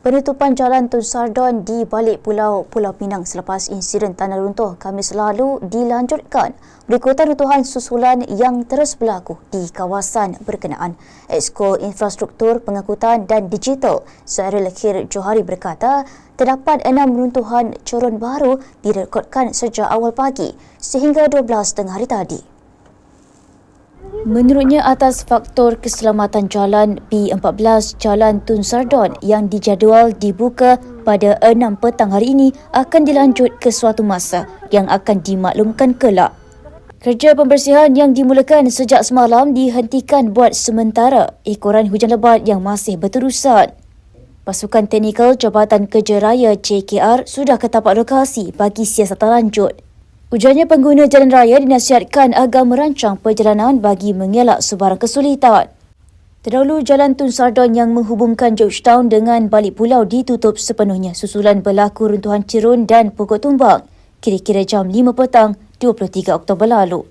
Penutupan Jalan Tun Sardon di balik pulau Pulau Pinang selepas insiden tanah runtuh Khamis lalu dilanjutkan berikutan runtuhan susulan yang terus berlaku di kawasan berkenaan. Exko Infrastruktur Pengangkutan dan Digital Zairil Khair Johari berkata terdapat enam runtuhan coron baru direkodkan sejak awal pagi sehingga 12.30 hari tadi. Menurutnya atas faktor keselamatan jalan B14 Jalan Tun Sardon yang dijadual dibuka pada 6 petang hari ini akan dilanjut ke suatu masa yang akan dimaklumkan kelak. Kerja pembersihan yang dimulakan sejak semalam dihentikan buat sementara ekoran hujan lebat yang masih berterusan. Pasukan Teknikal Jabatan Kerja Raya JKR sudah ke tapak lokasi bagi siasatan lanjut. Ujarnya pengguna jalan raya dinasihatkan agar merancang perjalanan bagi mengelak sebarang kesulitan. Terdahulu Jalan Tun Sardon yang menghubungkan Georgetown dengan balik pulau ditutup sepenuhnya susulan berlaku runtuhan cirun dan pokok tumbang kira-kira jam 5 petang 23 Oktober lalu.